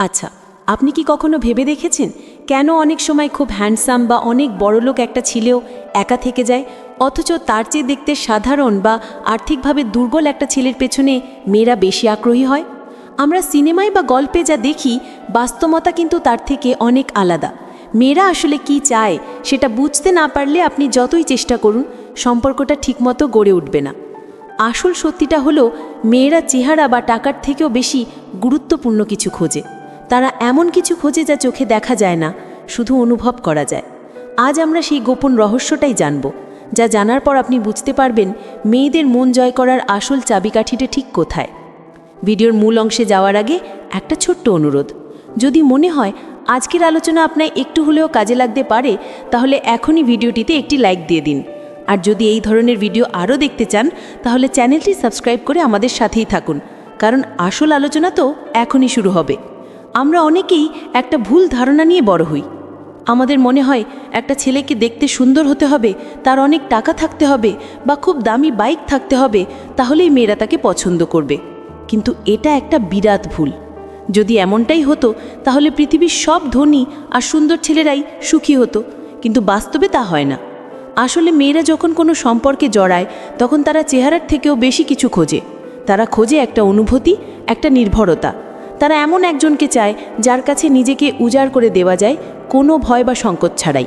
আচ্ছা আপনি কি কখনো ভেবে দেখেছেন কেন অনেক সময় খুব হ্যান্ডসাম বা অনেক বড়লোক একটা ছেলেও একা থেকে যায়? অথচ তার চেয়ে দেখতে সাধারণ বা আর্থিকভাবে দুর্বল একটা ছেলের পেছনে মেয়েরা বেশি আগ্রহী হয়? আমরা সিনেমায় বা গল্পে যা দেখি, বাস্তবতা কিন্তু তার থেকে অনেক আলাদা। মেয়েরা আসলে কি চায় সেটা বুঝতে না পারলে আপনি যতই চেষ্টা করুন, সম্পর্কটা ঠিকমতো গড়ে উঠবে না। আসল সত্যিটা হলো, মেয়েরা চেহারা বা টাকার থেকেও বেশি গুরুত্বপূর্ণ কিছু খোঁজে। তারা এমন কিছু খোঁজে যা চোখে দেখা যায় না, শুধু অনুভব করা যায়। আজ আমরা সেই গোপন রহস্যটাই জানব, যা জানার পর আপনি বুঝতে পারবেন মেয়েদের মন জয় করার আসল চাবিকাঠিটা ঠিক কোথায়। ভিডিওর মূল অংশে যাওয়ার আগে একটা ছোট্ট অনুরোধ। যদি মনে হয় আজকের আলোচনা আপনার একটু হলেও কাজে লাগতে পারে, তাহলে এখনই ভিডিওটিতে একটি লাইক দিয়ে দিন। আর যদি এই ধরনের ভিডিও আরও দেখতে চান, তাহলে চ্যানেলটি সাবস্ক্রাইব করে আমাদের সাথেই থাকুন। কারণ আসল আলোচনা তো এখনই শুরু হবে। আমরা অনেকেই একটা ভুল ধারণা নিয়ে বড় হই। আমাদের মনে হয় একটা ছেলেকে দেখতে সুন্দর হতে হবে, তার অনেক টাকা থাকতে হবে বা খুব দামি বাইক থাকতে হবে, তাহলেই মেয়েরা তাকে পছন্দ করবে। কিন্তু এটা একটা বিরাট ভুল। যদি এমনটাই হতো, তাহলে পৃথিবীর সব ধনী আর সুন্দর ছেলেরাই সুখী হতো, কিন্তু বাস্তবে তা হয় না। আসলে মেয়েরা যখন কোনো সম্পর্কে জড়ায়, তখন তারা চেহারার থেকেও বেশি কিছু খোঁজে। তারা খোঁজে একটা অনুভূতি, একটা নির্ভরতা। তারা এমন একজনকে চায়, যার কাছে নিজেকে উজাড় করে দেওয়া যায়, কোনো ভয় বা সংকট ছাড়াই।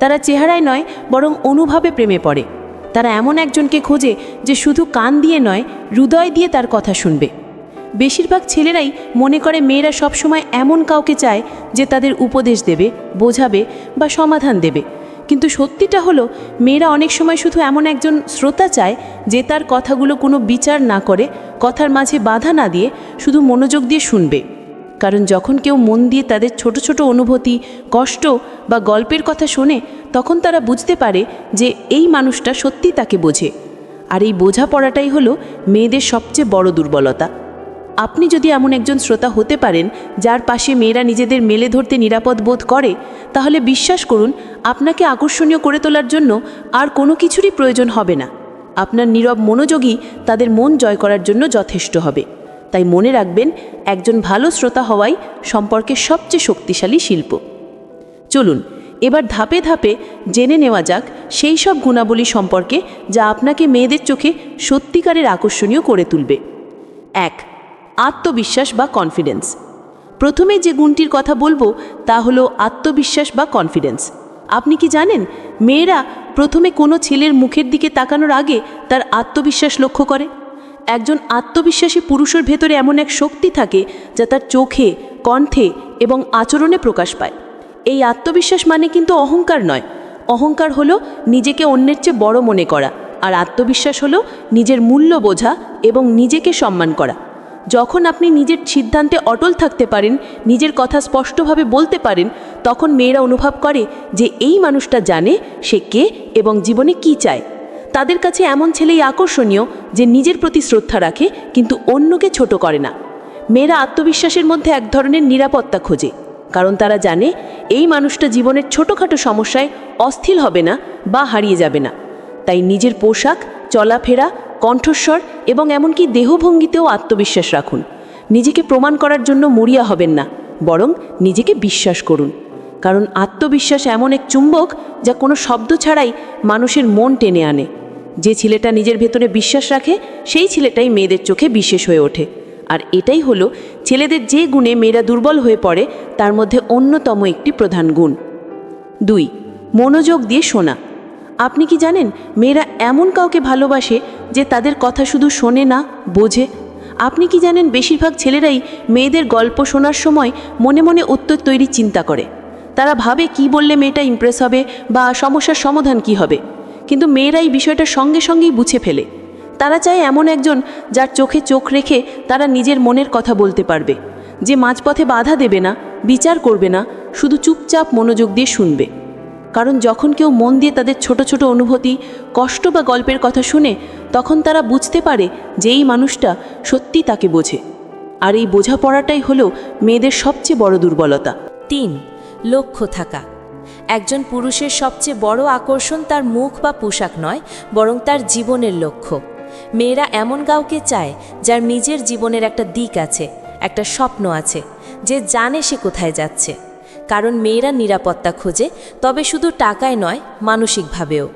তারা চেহারায় নয়, বরং অনুভাবে প্রেমে পড়ে। তারা এমন একজনকে খোঁজে, যে শুধু কান দিয়ে নয়, হৃদয় দিয়ে তার কথা শুনবে। বেশিরভাগ ছেলেরাই মনে করে মেয়েরা সবসময় এমন কাউকে চায়, যে তাদের উপদেশ দেবে, বোঝাবে বা সমাধান দেবে। কিন্তু সত্যিটা হলো, মেয়েরা অনেক সময় শুধু এমন একজন শ্রোতা চায় যে তার কথাগুলো কোনো বিচার না করে, কথার মাঝে বাধা না দিয়ে শুধু মনোযোগ দিয়ে শুনবে। কারণ যখন কেউ মন দিয়ে তাদের ছোট ছোট অনুভূতি, কষ্ট বা গল্পের কথা শোনে, তখন তারা বুঝতে পারে যে এই মানুষটা সত্যি তাকে বোঝে। আর এই বোঝাপড়াটাই হলো মেয়েদের সবচেয়ে বড় দুর্বলতা। আপনি যদি এমন একজন শ্রোতা হতে পারেন, যার পাশে মেয়েরা নিজেদের মেলে ধরতে নিরাপদ বোধ করে, তাহলে বিশ্বাস করুন, আপনাকে আকর্ষণীয় করে তোলার জন্য আর কোনো কিছুরই প্রয়োজন হবে না। আপনার নীরব মনোযোগী তাদের মন জয় করার জন্য যথেষ্ট হবে। তাই মনে রাখবেন, একজন ভালো শ্রোতা হওয়াই সম্পর্কের সবচেয়ে শক্তিশালী শিল্প। চলুন, এবার ধাপে ধাপে জেনে নেওয়া যাক সেই সব গুণাবলী সম্পর্কে যা আপনাকে মেয়েদের চোখে সত্যিকারের আকর্ষণীয় করে তুলবে। এক আত্মবিশ্বাস বা কনফিডেন্স প্রথমে যে গুণটির কথা বলব, তা হলো আত্মবিশ্বাস বা কনফিডেন্স আপনি কি জানেন, মেয়েরা প্রথমে কোনো ছেলের মুখের দিকে তাকানোর আগে তার আত্মবিশ্বাস লক্ষ্য করে? একজন আত্মবিশ্বাসী পুরুষের ভেতরে এমন এক শক্তি থাকে, যা তার চোখে, কণ্ঠে এবং আচরণে প্রকাশ পায়। এই আত্মবিশ্বাস মানে কিন্তু অহংকার নয়। অহংকার হলো নিজেকে অন্যের চেয়ে বড় মনে করা, আর আত্মবিশ্বাস হলো নিজের মূল্য বোঝা এবং নিজেকে সম্মান করা। যখন আপনি নিজের সিদ্ধান্তে অটল থাকতে পারেন, নিজের কথা স্পষ্টভাবে বলতে পারেন, তখন মেয়েরা অনুভব করে যে এই মানুষটা জানে সে কে এবং জীবনে কি চায়। তাদের কাছে এমন ছেলেই আকর্ষণীয় যে নিজের প্রতি শ্রদ্ধা রাখে, কিন্তু অন্যকে ছোট করে না। মেয়েরা আত্মবিশ্বাসের মধ্যে এক ধরনের নিরাপত্তা খোঁজে, কারণ তারা জানে এই মানুষটা জীবনের ছোটোখাটো সমস্যায় অস্থির হবে না বা হারিয়ে যাবে না। তাই নিজের পোশাক, চলাফেরা কণ্ঠস্বর এবং এমনকি দেহভঙ্গিতেও আত্মবিশ্বাস রাখুন। নিজেকে প্রমাণ করার জন্য মরিয়া হবেন না, বরং নিজেকে বিশ্বাস করুন। কারণ আত্মবিশ্বাস এমন এক চুম্বক যা কোনো শব্দ ছাড়াই মানুষের মন টেনে আনে। যে ছেলেটা নিজের ভেতরে বিশ্বাস রাখে, সেই ছেলেটাই মেয়েদের চোখে বিশেষ হয়ে ওঠে। আর এটাই হলো ছেলেদের যে গুণে মেয়েরা দুর্বল হয়ে পড়ে, তার মধ্যে অন্যতম একটি প্রধান গুণ। দুই, মনোযোগ দিয়ে শোনা। আপনি কি জানেন, মেয়েরা এমন কাউকে ভালোবাসে যে তাদের কথা শুধু শোনে না, বোঝে? আপনি কি জানেন, বেশিরভাগ ছেলেরাই মেয়েদের গল্প শোনার সময় মনে মনে উত্তর তৈরি চিন্তা করে। তারা ভাবে কি বললে মেয়েটা ইমপ্রেস হবে বা সমস্যার সমাধান কি হবে। কিন্তু মেয়েরা এই বিষয়টা সঙ্গে সঙ্গেই বুঝে ফেলে। তারা চায় এমন একজন যার চোখে চোখ রেখে তারা নিজের মনের কথা বলতে পারবে। যে মাঝপথে বাধা দেবে না, বিচার করবে না, শুধু চুপচাপ মনোযোগ দিয়ে শুনবে। কারণ যখন কেউ মন দিয়ে তাদের ছোট ছোট অনুভূতি, কষ্ট বা গল্পের কথা শুনে, তখন তারা বুঝতে পারে যে এই মানুষটা সত্যি তাকে বোঝে। আর এই বোঝাপড়াটাই হলো মেয়েদের সবচেয়ে বড় দুর্বলতা। তিন, লক্ষ্য থাকা। একজন পুরুষের সবচেয়ে বড় আকর্ষণ তার মুখ বা পোশাক নয়, বরং তার জীবনের লক্ষ্য। মেয়েরা এমন কাউকে চায় যার নিজের জীবনের একটা দিক আছে, একটা স্বপ্ন আছে, যে জানে সে কোথায় যাচ্ছে। কারণ মেয়েরা নিরাপত্তা খোঁজে, তবে শুধু টাকায় নয়, মানসিকভাবেও।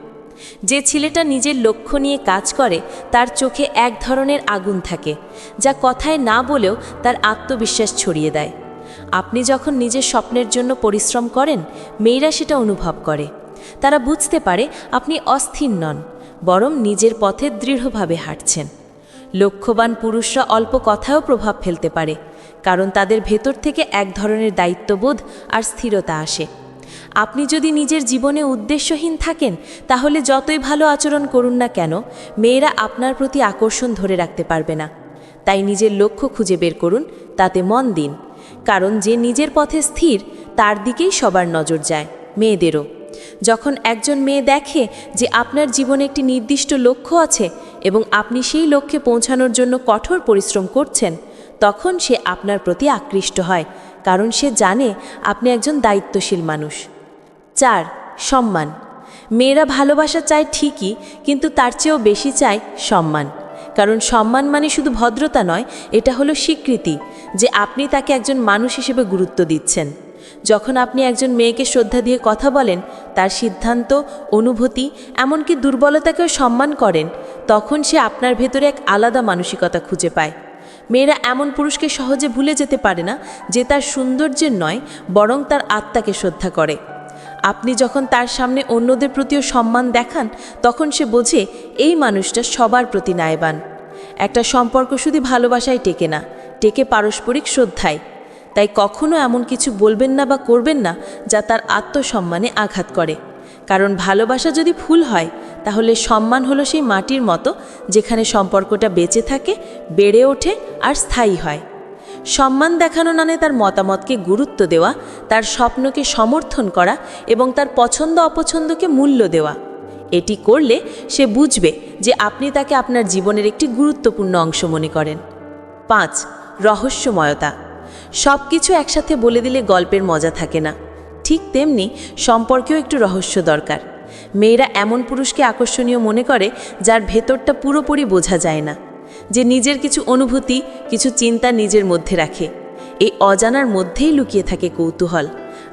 যে ছেলেটা নিজের লক্ষ্য নিয়ে কাজ করে, তার চোখে এক ধরনের আগুন থাকে, যা কথায় না বলেও তার আত্মবিশ্বাস ছড়িয়ে দেয়। আপনি যখন নিজের স্বপ্নের জন্য পরিশ্রম করেন, মেয়েরা সেটা অনুভব করে। তারা বুঝতে পারে আপনি অস্থির নন, বরং নিজের পথে দৃঢ়ভাবে হাঁটছেন। লক্ষ্যবান পুরুষরা অল্প কথায়ও প্রভাব ফেলতে পারে কারণ তাদের ভেতর থেকে এক ধরনের দায়িত্ববোধ আর স্থিরতা আসে। আপনি যদি নিজের জীবনে উদ্দেশ্যহীন থাকেন, তাহলে যতই ভালো আচরণ করুন না কেন, মেয়েরা আপনার প্রতি আকর্ষণ ধরে রাখতে পারবে না। তাই নিজের লক্ষ্য খুঁজে বের করুন, তাতে মন দিন। কারণ যে নিজের পথে স্থির, তার দিকেই সবার নজর যায়, মেয়েদেরও। যখন একজন মেয়ে দেখে যে আপনার জীবনে একটি নির্দিষ্ট লক্ষ্য আছে এবং আপনি সেই লক্ষ্যে পৌঁছানোর জন্য কঠোর পরিশ্রম করছেন তখন সে আপনার প্রতি আকৃষ্ট হয়, কারণ সে জানে আপনি একজন দায়িত্বশীল মানুষ। চার, সম্মান। মেয়েরা ভালোবাসা চায় ঠিকই, কিন্তু তার চেয়েও বেশি চায় সম্মান। কারণ সম্মান মানে শুধু ভদ্রতা নয়, এটা হলো স্বীকৃতি, যে আপনি তাকে একজন মানুষ হিসেবে গুরুত্ব দিচ্ছেন। যখন আপনি একজন মেয়েকে শ্রদ্ধা দিয়ে কথা বলেন, তার সিদ্ধান্ত, অনুভূতি, এমনকি দুর্বলতাকেও সম্মান করেন, তখন সে আপনার ভেতরে এক আলাদা মানসিকতা খুঁজে পায়। মেয়েরা এমন পুরুষকে সহজে ভুলে যেতে পারে না যে তার সৌন্দর্যের নয়, বরং তার আত্মাকে শ্রদ্ধা করে। আপনি যখন তার সামনে অন্যদের প্রতিও সম্মান দেখান, তখন সে বোঝে এই মানুষটা সবার প্রতি ন্যায়বান। একটা সম্পর্ক শুধু ভালোবাসায় টেকে না, টেকে পারস্পরিক শ্রদ্ধায়। তাই কখনো এমন কিছু বলবেন না বা করবেন না, যা তার আত্মসম্মানে আঘাত করে। কারণ ভালোবাসা যদি ফুল হয়, তাহলে সম্মান হলো সেই মাটির মতো যেখানে সম্পর্কটা বেঁচে থাকে, বেড়ে ওঠে আর স্থায়ী হয়। সম্মান দেখানো মানে তার মতামতকে গুরুত্ব দেওয়া, তার স্বপ্নকে সমর্থন করা এবং তার পছন্দ অপছন্দকে মূল্য দেওয়া। এটি করলে সে বুঝবে যে আপনি তাকে আপনার জীবনের একটি গুরুত্বপূর্ণ অংশ মনে করেন। পাঁচ, রহস্যময়তা। সব কিছু একসাথে বলে দিলে গল্পের মজা থাকে না। ঠিক তেমনি সম্পর্কেও একটু রহস্য দরকার। মেয়েরা এমন পুরুষকে আকর্ষণীয় মনে করে, যার ভেতরটা পুরোপুরি বোঝা যায় না। যে নিজের কিছু অনুভূতি, কিছু চিন্তা নিজের মধ্যে রাখে। এই অজানার মধ্যেই লুকিয়ে থাকে কৌতূহল।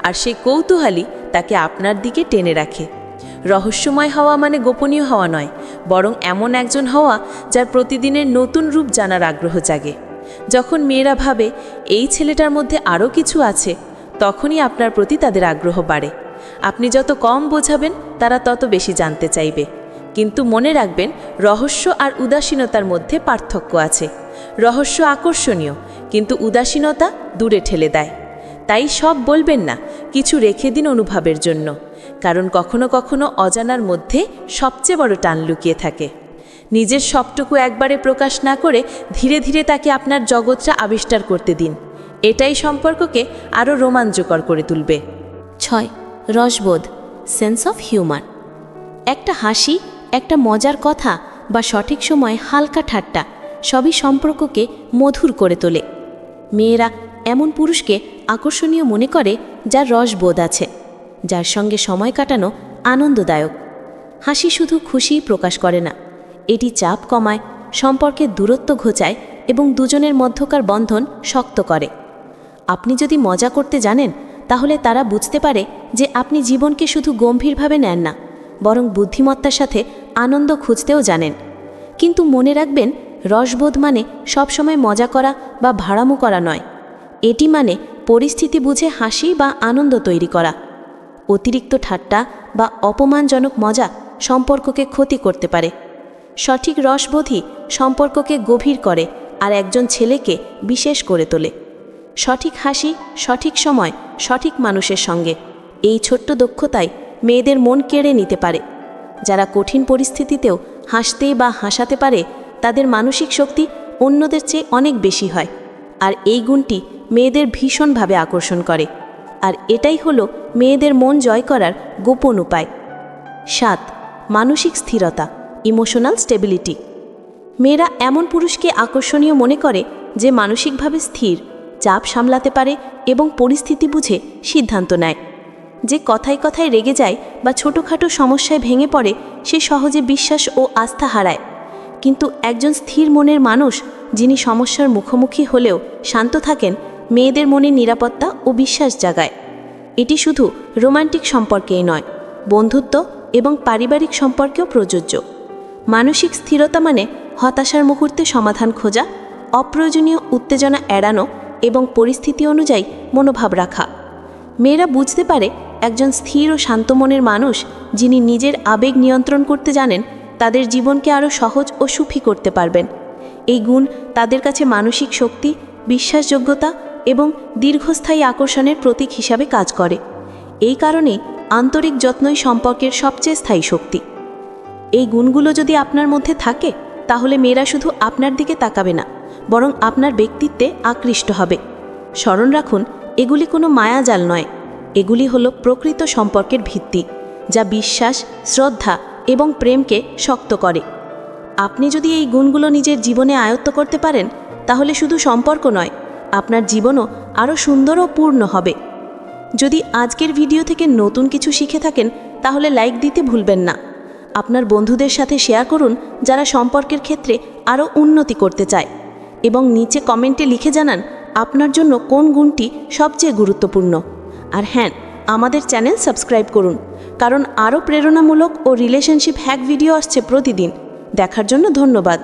আর সেই কৌতূহলই তাকে আপনার দিকে টেনে রাখে। রহস্যময় হওয়া মানে গোপনীয় হওয়া নয়, বরং এমন একজন হওয়া যার প্রতিদিনের নতুন রূপ জানার আগ্রহ জাগে। যখন মেয়েরা ভাবে, এই ছেলেটার মধ্যে আরও কিছু আছে তখনই আপনার প্রতি তাদের আগ্রহ বাড়ে। আপনি যত কম বোঝাবেন, তারা তত বেশি জানতে চাইবে। কিন্তু মনে রাখবেন, রহস্য আর উদাসীনতার মধ্যে পার্থক্য আছে। রহস্য আকর্ষণীয়, কিন্তু উদাসীনতা দূরে ঠেলে দেয়। তাই সব বলবেন না, কিছু রেখে দিন অনুভবের জন্য। কারণ কখনো কখনো অজানার মধ্যে সবচেয়ে বড় টান লুকিয়ে থাকে। নিজের সবটুকু একবারে প্রকাশ না করে ধীরে ধীরে তাকে আপনার জগৎটা আবিষ্কার করতে দিন। এটাই সম্পর্ককে আরও রোমাঞ্চকর করে তুলবে। ছয়, রসবোধ সেন্স অফ হিউমার একটা হাসি, একটা মজার কথা বা সঠিক সময় হালকা ঠাট্টা সবই সম্পর্ককে মধুর করে তোলে। মেয়েরা এমন পুরুষকে আকর্ষণীয় মনে করে যার রসবোধ আছে, যার সঙ্গে সময় কাটানো আনন্দদায়ক। হাসি শুধু খুশি প্রকাশ করে না, এটি চাপ কমায়, সম্পর্কের দূরত্ব ঘোচায় এবং দুজনের মধ্যকার বন্ধন শক্ত করে। আপনি যদি মজা করতে জানেন, তাহলে তারা বুঝতে পারে যে আপনি জীবনকে শুধু গম্ভীরভাবে নেন না, বরং বুদ্ধিমত্তার সাথে আনন্দ খুঁজতেও জানেন। কিন্তু মনে রাখবেন, রসবোধ মানে সবসময় মজা করা বা ভাড়ামু করা নয়। এটি মানে পরিস্থিতি বুঝে হাসি বা আনন্দ তৈরি করা। অতিরিক্ত ঠাট্টা বা অপমানজনক মজা সম্পর্ককে ক্ষতি করতে পারে। সঠিক রসবোধই সম্পর্ককে গভীর করে আর একজন ছেলেকে বিশেষ করে তোলে। সঠিক হাসি, সঠিক সময়, সঠিক মানুষের সঙ্গে। এই ছোট্ট দক্ষতায় মেয়েদের মন কেড়ে নিতে পারে। যারা কঠিন পরিস্থিতিতেও হাসতে বা হাসাতে পারে, তাদের মানসিক শক্তি অন্যদের চেয়ে অনেক বেশি হয়। আর এই গুণটি মেয়েদের ভীষণভাবে আকর্ষণ করে। আর এটাই হলো মেয়েদের মন জয় করার গোপন উপায়। সাত, মানসিক স্থিরতা ইমোশনাল স্টেবিলিটি মেয়েরা এমন পুরুষকে আকর্ষণীয় মনে করে যে মানসিকভাবে স্থির। চাপ সামলাতে পারে এবং পরিস্থিতি বুঝে সিদ্ধান্ত নেয়। যে কথায় কথায় রেগে যায় বা ছোটোখাটো সমস্যায় ভেঙে পড়ে, সে সহজে বিশ্বাস ও আস্থা হারায়। কিন্তু একজন স্থির মনের মানুষ, যিনি সমস্যার মুখোমুখি হলেও শান্ত থাকেন, মেয়েদের মনে নিরাপত্তা ও বিশ্বাস জাগায়। এটি শুধু রোমান্টিক সম্পর্কেই নয়, বন্ধুত্ব এবং পারিবারিক সম্পর্কেও প্রযোজ্য। মানসিক স্থিরতা মানে হতাশার মুহূর্তে সমাধান খোঁজা, অপ্রয়োজনীয় উত্তেজনা এড়ানো এবং পরিস্থিতি অনুযায়ী মনোভাব রাখা। মেয়েরা বুঝতে পারে একজন স্থির ও শান্ত মনের মানুষ যিনি নিজের আবেগ নিয়ন্ত্রণ করতে জানেন তাদের জীবনকে আরও সহজ ও সুখী করতে পারবেন। এই গুণ তাদের কাছে মানসিক শক্তি, বিশ্বাসযোগ্যতা এবং দীর্ঘস্থায়ী আকর্ষণের প্রতীক হিসাবে কাজ করে। এই কারণে আন্তরিক যত্নই সম্পর্কের সবচেয়ে স্থায়ী শক্তি। এই গুণগুলো যদি আপনার মধ্যে থাকে, তাহলে মেয়েরা শুধু আপনার দিকে তাকাবে না। বরং আপনার ব্যক্তিত্বে আকৃষ্ট হবে। স্মরণ রাখুন, এগুলি কোনো মায়াজাল নয়। এগুলি হলো প্রকৃত সম্পর্কের ভিত্তি, যা বিশ্বাস, শ্রদ্ধা এবং প্রেমকে শক্ত করে। আপনি যদি এই গুণগুলো নিজের জীবনে আয়ত্ত করতে পারেন, তাহলে শুধু সম্পর্ক নয়, আপনার জীবনও আরও সুন্দর ও পূর্ণ হবে। যদি আজকের ভিডিও থেকে নতুন কিছু শিখে থাকেন, তাহলে লাইক দিতে ভুলবেন না। আপনার বন্ধুদের সাথে শেয়ার করুন, যারা সম্পর্কের ক্ষেত্রে আরও উন্নতি করতে চায়। এবং নিচে কমেন্টে লিখে জানান, আপনার জন্য কোন গুণটি সবচেয়ে গুরুত্বপূর্ণ? আর হ্যাঁ আমাদের চ্যানেল সাবস্ক্রাইব করুন, কারণ আরও প্রেরণামূলক ও রিলেশনশিপ হ্যাক ভিডিও আসছে প্রতিদিন। দেখার জন্য ধন্যবাদ।